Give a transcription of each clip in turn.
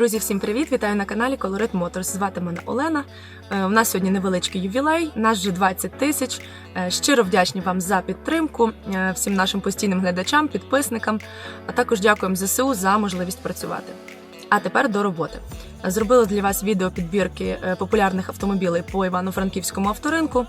Друзі, всім привіт! Вітаю на каналі Colorit Motors. Звати мене Олена. Е, У нас сьогодні невеличкий ювілей, нас вже 20 тисяч. Е, Щиро вдячні вам за підтримку, е, всім нашим постійним глядачам, підписникам, а також дякуємо ЗСУ за можливість працювати. А тепер до роботи. Зробила для вас відео підбірки популярних автомобілей по Івано-Франківському авторинку.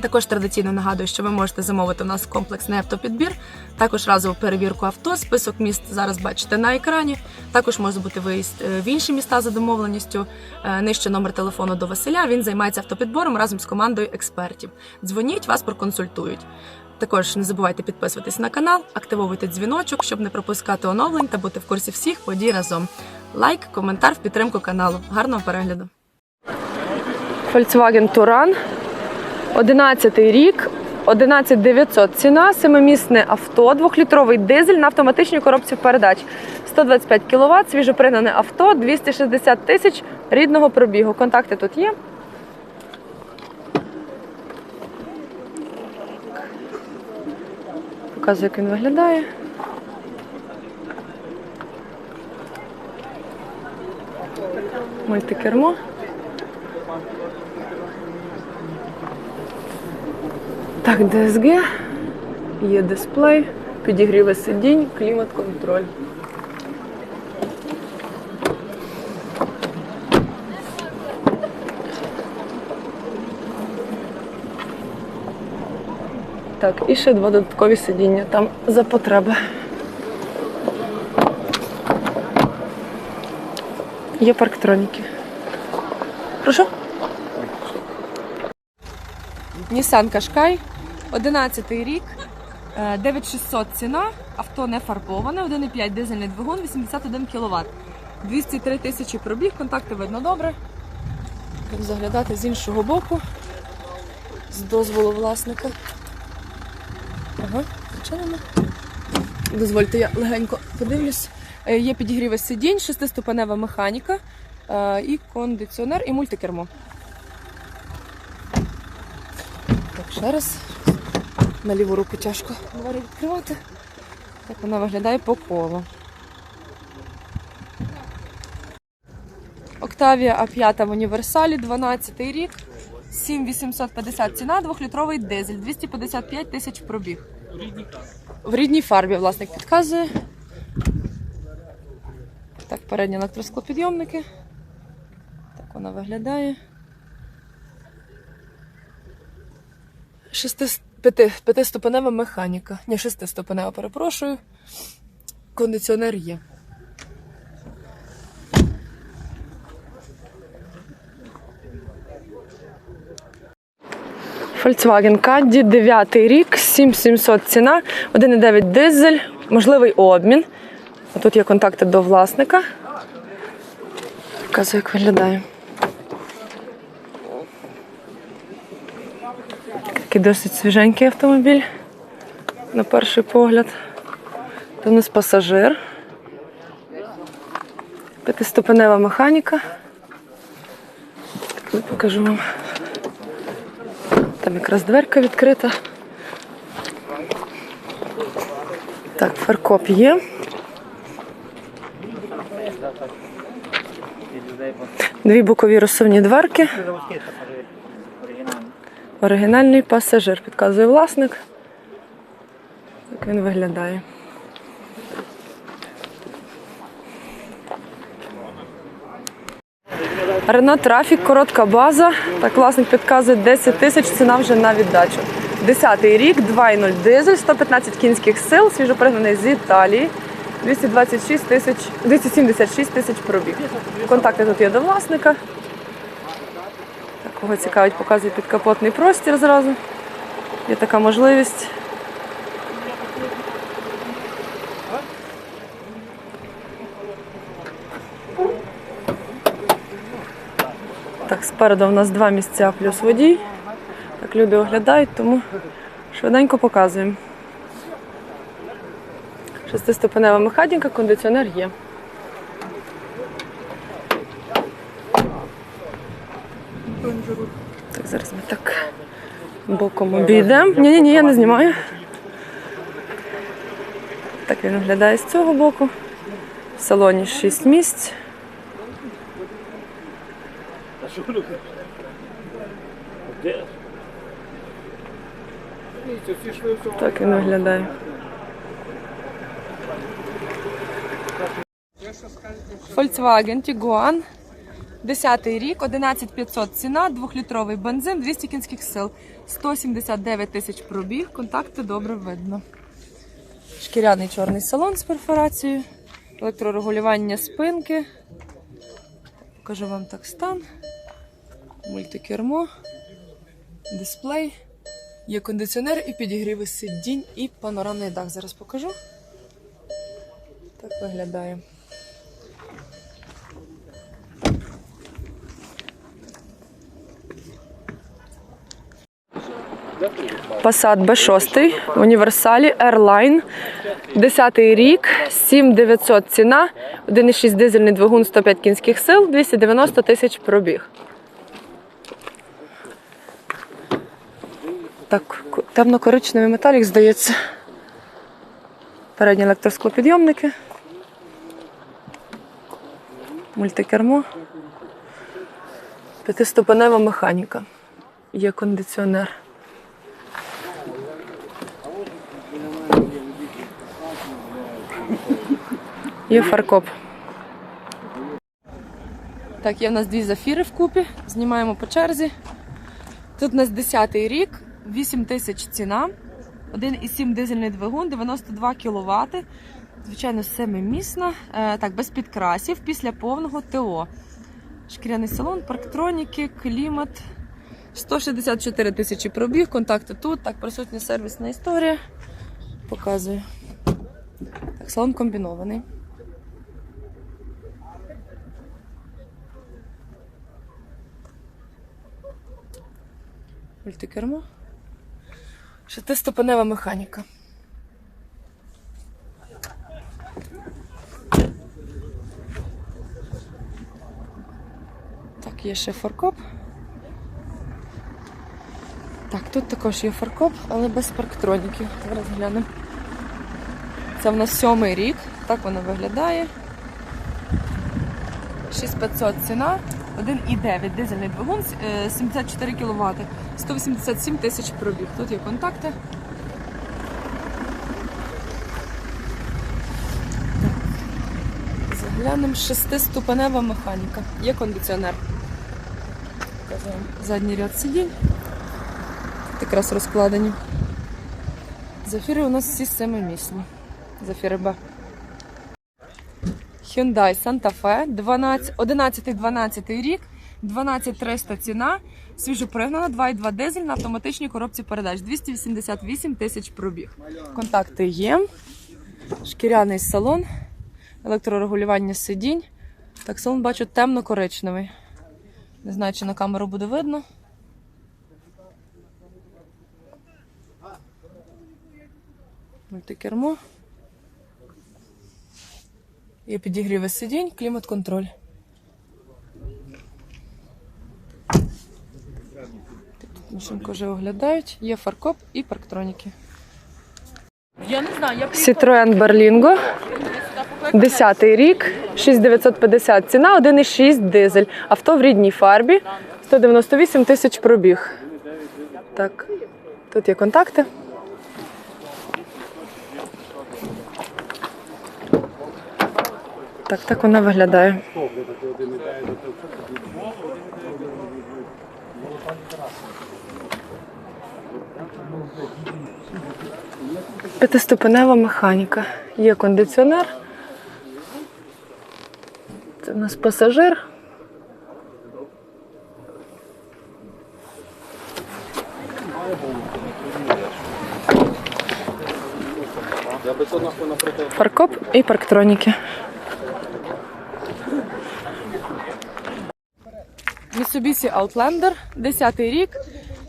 Також традиційно нагадую, що ви можете замовити у нас комплексний автопідбір, також разову перевірку авто. Список міст зараз бачите на екрані. Також може бути виїзд е, в інші міста за домовленістю. Е, Нижче номер телефону до Василя. Він займається автопідбором разом з командою експертів. Дзвоніть, вас проконсультують. Також не забувайте підписуватись на канал, активовуйте дзвіночок, щоб не пропускати оновлень та бути в курсі всіх подій разом. Лайк, коментар в підтримку каналу. Гарного перегляду! Volkswagen Touran. 11 рік, 11900 ціна, семимісне авто, двохлітровий дизель на автоматичній коробці передач. 125 кВт, свіжопригнане авто, 260 тисяч рідного пробігу. Контакти тут є. Показую, як він виглядає. Мультикермо. Так, DSG, є дисплей, підігріви сидінь, клімат-контроль. Так, і ще два додаткові сидіння там за потреби. Є парктроніки. Прошу? Nissan Qashqai, 11 рік, е, 9600 ціна, авто не фарбоване, 1,5 дизельний двигун, 81 кВт. 203 тисячі пробіг, контакти видно добре. Будемо заглядати з іншого боку, з дозволу власника. Ага, починемо. Дозвольте, я легенько подивлюсь. Е, Є підігріви сидінь, шестиступенева механіка, е, і кондиціонер, і мультикермо. Так, ще раз. На ліву руку тяжко двері відкривати. Так вона виглядає по колу. Октавія А5 в універсалі, 12 рік, 7850 ціна, 2-літровий дизель, 255 тисяч пробіг. В рідній фарбі власник підказує. Так, передні електросклопідйомники. Так вона виглядає. Шести, п'яти, п'ятиступенева механіка. Ні, шестиступенева, перепрошую. Кондиціонер є. Volkswagen Caddy, 9 рік, 7700 ціна, 1,9 дизель, можливий обмін. Тут є контакти до власника. Показую, як виглядає. Досить свіженький автомобіль. На перший погляд. Тут у нас пасажир. П'ятиступенева механіка. Так, покажу вам. Там якраз дверка відкрита. Так, фаркоп є. Дві бокові розсувні дверки. Оригінальний пасажир, підказує власник. Так він виглядає. Рено Трафік, коротка база. Так, власник підказує 10 тисяч, ціна вже на віддачу. 10-й рік, 2,0 дизель, 115 кінських сил, свіжопригнаний з Італії. 226 тисяч, 276 тисяч пробіг. Контакти тут є до власника. Кого цікавить, показує підкапотний простір зразу. Є така можливість. Так, спереду у нас два місця плюс водій. Так, люди оглядають, тому швиденько показуємо. Шестиступенева механіка, кондиціонер є. Зараз ми так боком обійдемо. Ні, ні, ні, я не знімаю. Так він виглядає з цього боку. В салоні 6 місць. Так він виглядає. Volkswagen Tiguan. 10 рік, 11500 ціна, 2-літровий бензин, 200 кінських сил, 179 тисяч пробіг, контакти добре видно. Шкіряний чорний салон з перфорацією, електрорегулювання спинки. Покажу вам так стан. Мультикермо, дисплей. Є кондиціонер і підігріви сидінь, і панорамний дах. Зараз покажу. Так виглядає. Passat B6 в універсалі Airline. 10-й рік, 7900 ціна, 1,6 дизельний двигун 105 кінських сил, 290 тисяч пробіг. Так, темно-коричневий металік, здається. Передні електросклопідйомники. Мультикермо. П'ятиступенева механіка. Є кондиціонер. Є фаркоп. Так, є в нас дві зафіри вкупі. Знімаємо по черзі. Тут у нас 10-й рік, 8 тисяч ціна, 1,7 дизельний двигун, 92 кВт. Звичайно, семимісна. Е, так, без підкрасів, після повного ТО. Шкіряний салон, парктроніки, клімат. 164 тисячі пробіг, контакти тут. Так, присутня сервісна історія. Показую. Так, салон комбінований. Мультикермо. Шестиступенева механіка. Так, є ще фаркоп. Так, тут також є фаркоп, але без парктроніків. Зараз глянемо. Це в нас сьомий рік. Так воно виглядає. 6500 ціна, 1,9 дизельний двигун, е, 74 кВт, 187 тисяч пробіг. Тут є контакти. Заглянемо шестиступенева механіка. Є кондиціонер. Задній ряд сидінь. Якраз розкладені. Зафіри у нас всі семимісні. Зафіри Б. Hyundai Santa Fe 12, 11-12 рік, 12300 ціна, свіжопригнана, 2,2 дизель на автоматичній коробці передач, 288 тисяч пробіг. Контакти є, шкіряний салон, електрорегулювання сидінь. Так, салон бачу темно-коричневий. Не знаю, чи на камеру буде видно. Мультикермо. Є підігріви сидінь, клімат-контроль. Машинку вже оглядають, є фаркоп і парктроніки. Я не знаю, я Citroen Berlingo, 10 рік, 6950 ціна, 1,6 дизель. Авто в рідній фарбі, 198 тисяч пробіг. Так, тут є контакти. Так, так вона виглядає. П'ятиступенева механіка. Є кондиціонер. Це у нас пасажир. Фаркоп і парктроніки. Mitsubishi Outlander, 10 рік,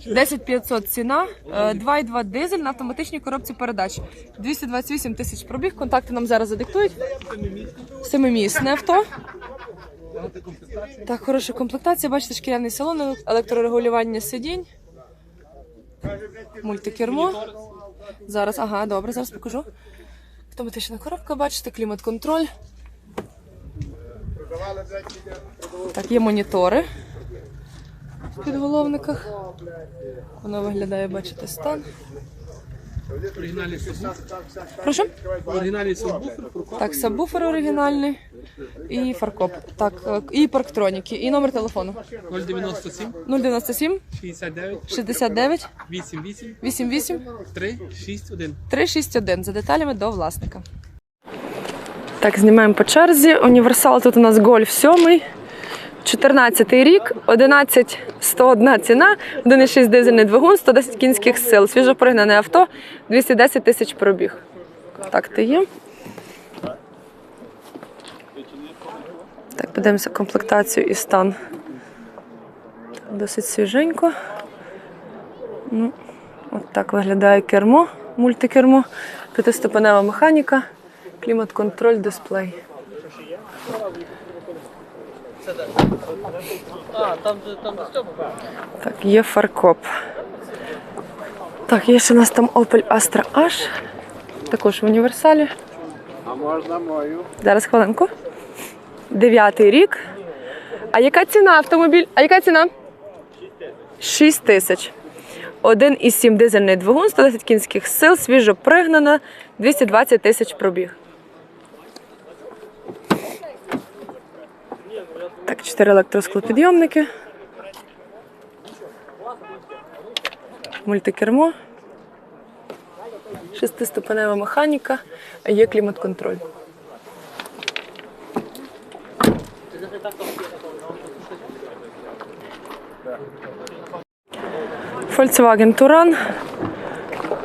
10500 ціна, е, 2,2 дизель на автоматичній коробці передач. 228 тисяч пробіг. Контакти нам зараз задиктують. Семимісне авто. Так, хороша комплектація. Бачите, шкіряний салон, електрорегулювання сидінь. Мультикермо. Зараз, ага, добре, зараз покажу. Автоматична коробка, бачите, клімат-контроль. Так, є монітори. В підголовниках. Воно виглядає, бачите, стан. Оригінальний сабвуфер. Прошу? Оригінальний сабвуфер. Так, сабвуфер оригінальний і фаркоп. Так, і парктроніки, і номер телефону 097 097 69 69 88 88 361. 361 за деталями до власника. Так, знімаємо по черзі. Універсал тут у нас гольф 7. 14 рік, 11 101 ціна, 1,6 дизельний двигун, 110 кінських сил. Свіжопригнане авто, 210 тисяч пробіг. Так, то є. Так, подивимося комплектацію і стан. Досить свіженько. Ну, От так виглядає кермо, мультикермо, п'ятиступенева механіка, клімат-контроль, дисплей. Так, є фаркоп. Так, є ще у нас там Opel Astra H, також в універсалі. А можна мою? Зараз хвилинку. Дев'ятий рік. А яка ціна автомобіль? А яка ціна? 6 тисяч. 1,7 дизельний двигун, 110 кінських сил, свіжо пригнана, 220 тисяч пробіг. Так, 4 електросклопідйомники. Мультикермо. Шестиступенева механіка, є клімат-контроль. Volkswagen Touran.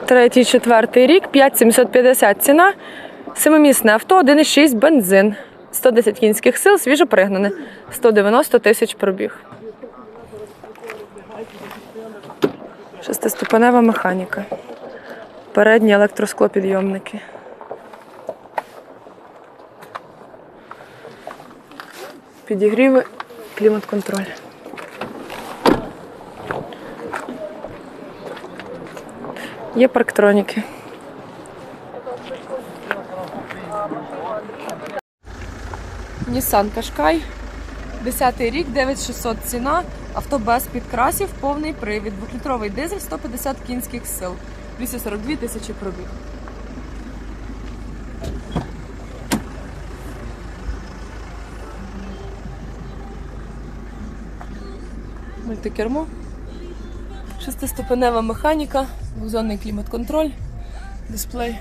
Третій, четвертий рік, 5750 ціна. Семимісне авто, 1,6 бензин. 110 кінських сил, свіжо пригнане. 190 тисяч пробіг. Шестиступенева механіка. Передні електросклопідйомники. Підігріви, клімат-контроль. Є парктроніки. Nissan Qashqai. 10 рік, 9600 ціна, авто без підкрасів, повний привід, 2-літровий дизель, 150 кінських сил, 242 тисячі пробіг. Мультикермо. Шестиступенева механіка, двозонний клімат-контроль, дисплей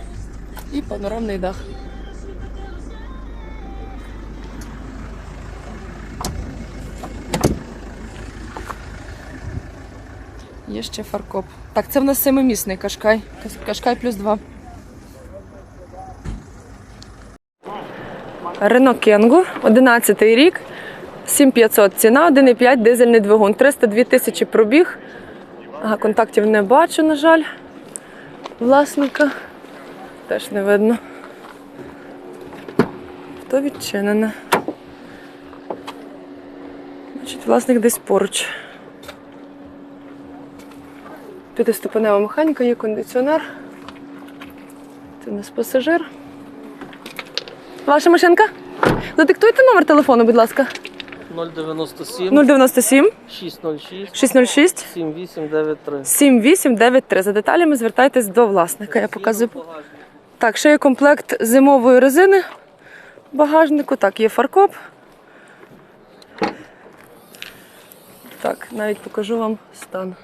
і панорамний дах. Є ще фаркоп. Так, це в нас семимісний кашкай. Кашкай плюс два. Рено Кенгу, 11 рік, 7500 ціна, 1,5 дизельний двигун, 302 тисячі пробіг. Ага, контактів не бачу, на жаль. Власника теж не видно. Хто відчинене? Значить, власник десь поруч. П'ятиступенева механіка, є кондиціонер. Це у нас пасажир. Ваша машинка? Задиктуйте номер телефону, будь ласка. 097 097 606 606 7893. 7893. За деталями звертайтесь до власника. Я показую. Так, ще є комплект зимової резини в багажнику. Так, є фаркоп. Так, навіть покажу вам стан.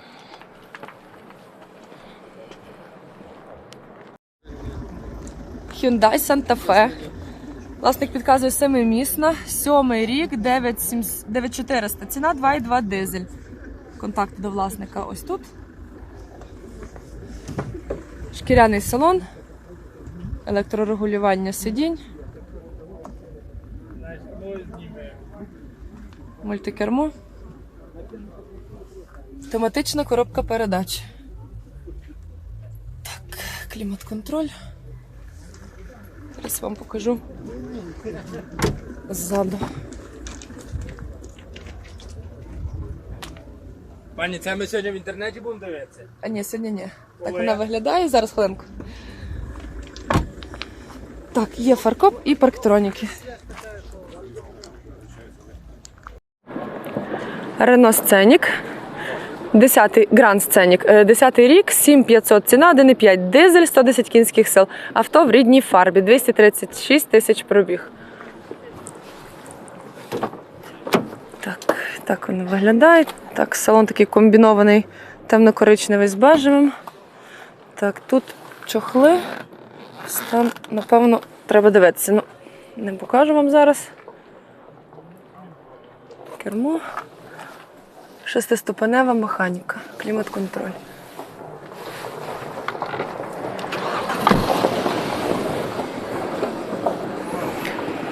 Hyundai Santa Fe. Власник підказує семимісна, сьомий рік, 9400. Ціна 2,2 дизель. Контакт до власника ось тут. Шкіряний салон, електрорегулювання сидінь. Мультикермо. Автоматична коробка передач. Так, клімат-контроль. Зараз вам покажу ззаду. Пані, це ми сьогодні в інтернеті будемо дивитися. А ні, сьогодні ні. Так вона виглядає. Зараз хвилинку. Так, є фаркоп і парктроніки. Рено Сценік. 10 Grand Scenic, 10 рік, 7500 ціна, 1,5 дизель, 110 кінських сил. Авто в рідній фарбі, 236 тисяч пробіг. Так, так вони виглядають. Так, салон такий комбінований темно-коричневий з бежевим. Так, тут чохли. Стан, напевно, треба дивитися. Ну, не покажу вам зараз. Кермо. Шестиступенева механіка. Клімат-контроль.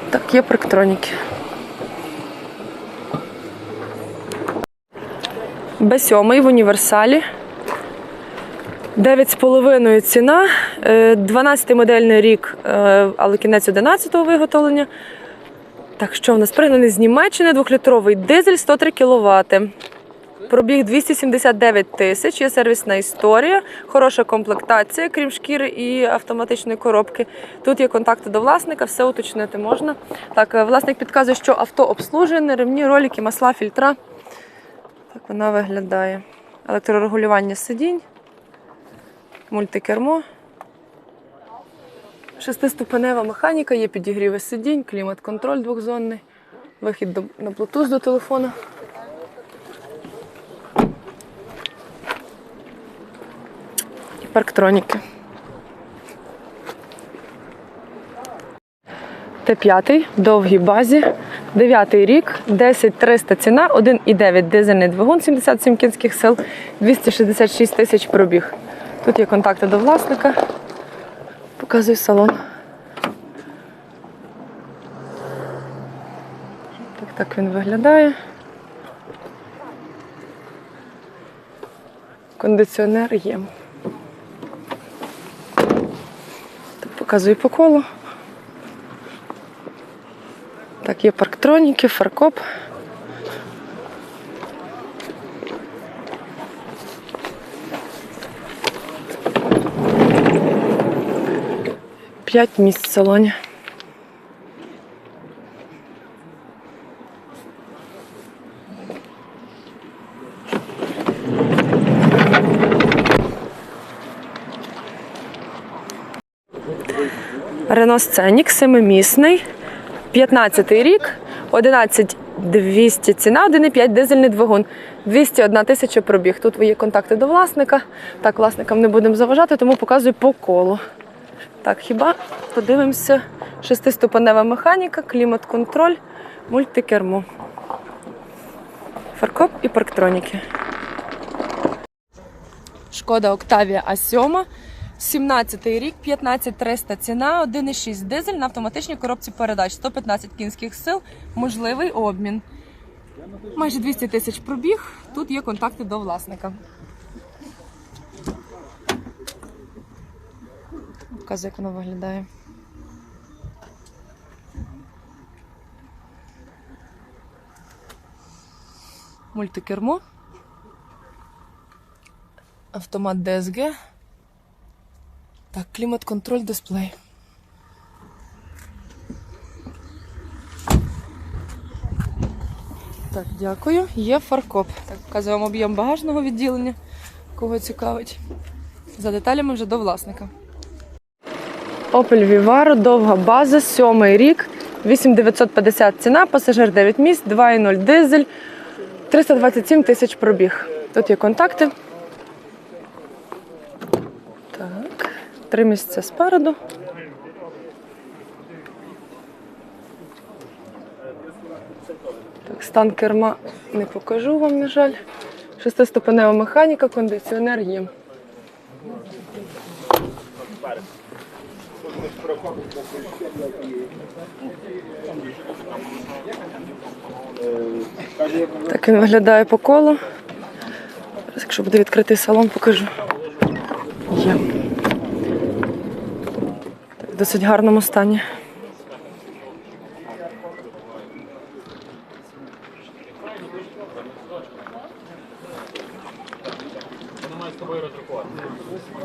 Так, є парктроніки. Б7 в універсалі. 9,5 ціна, е, 12 модельний рік, е, але кінець 11-го виготовлення. Так, що в нас пригнаний з Німеччини, двохлітровий дизель 103 кВт. Пробіг 279 тисяч, є сервісна історія, хороша комплектація, крім шкіри і автоматичної коробки. Тут є контакти до власника, все уточнити можна. Так, е, власник підказує, що авто обслужене, ремні, ролики, масла, фільтра. Так вона виглядає. Електрорегулювання сидінь, мультикермо. Шестиступенева механіка, є підігріви сидінь, клімат-контроль двохзонний, вихід на Bluetooth до телефона. Парктроніки. Т5 в довгій базі, 9 рік, 10300 ціна, 1,9 дизельний двигун, 77 кінських сил, 266 тисяч пробіг. Тут є контакти до власника. Показую салон. Так, так він виглядає. Кондиціонер є. Так, показую по колу. Так, є парктроніки, фаркоп. П'ять місць в салоні. Рено Сценік, семимісний, 15 рік, 11 200 ціна, 1,5 дизельний двигун, 201 тисяча пробіг. Тут є контакти до власника. Так, власникам не будемо заважати, тому показую по колу. Так, хіба подивимося, шестиступенева механіка, клімат-контроль, мультикермо. Фаркоп і парктроніки. Шкода Октавія А7. 17 рік, 15300 ціна, 1,6 дизель на автоматичній коробці передач, 115 кінських сил, можливий обмін. Майже 200 тисяч пробіг. Тут є контакти до власника. Показую, як воно виглядає. Мультикермо. Автомат DSG. Так, клімат-контроль дисплей. Так, дякую. Є фаркоп. Так, показую вам об'єм багажного відділення, кого цікавить. За деталями вже до власника. Opel Vivaro, довга база, сьомий рік, 8950 ціна, пасажир 9 місць, 2,0 дизель, 327 тисяч пробіг. Тут є контакти. Так, три місця спереду. Так, стан керма не покажу вам, на жаль. Шестиступенева механіка, кондиціонер є. Так він виглядає по колу. Якщо буде відкритий салон, покажу. Є. В досить гарному стані.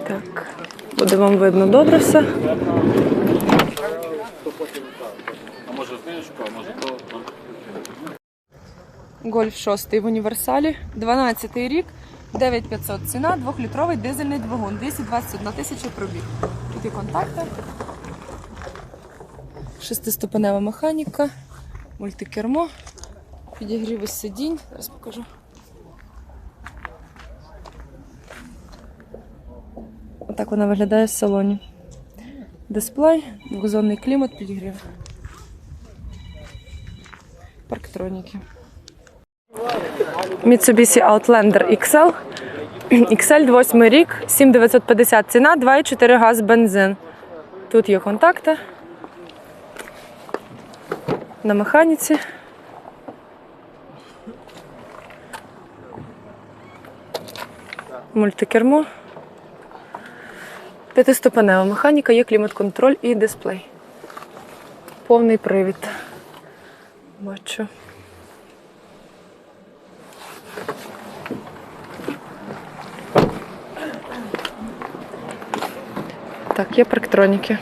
Так, буде вам видно добре все. Гольф 6 в універсалі, 12 рік, 9500 ціна, 2-літровий дизельний двигун, 221 тисяча пробіг. Тут і контакти. Шестиступенева механіка, мультикермо, підігріви сидінь. Зараз покажу. Отак вона виглядає в салоні. Дисплей, двохзонний клімат, підігрів. Парктроніки. Mitsubishi Outlander XL. XL 8 рік, 7950 ціна, 2,4 газ бензин. Тут є контакти. На механіці. Мультикермо. П'ятиступенева механіка, є клімат-контроль і дисплей. Повний привід. Бачу. Так, є парктроніки.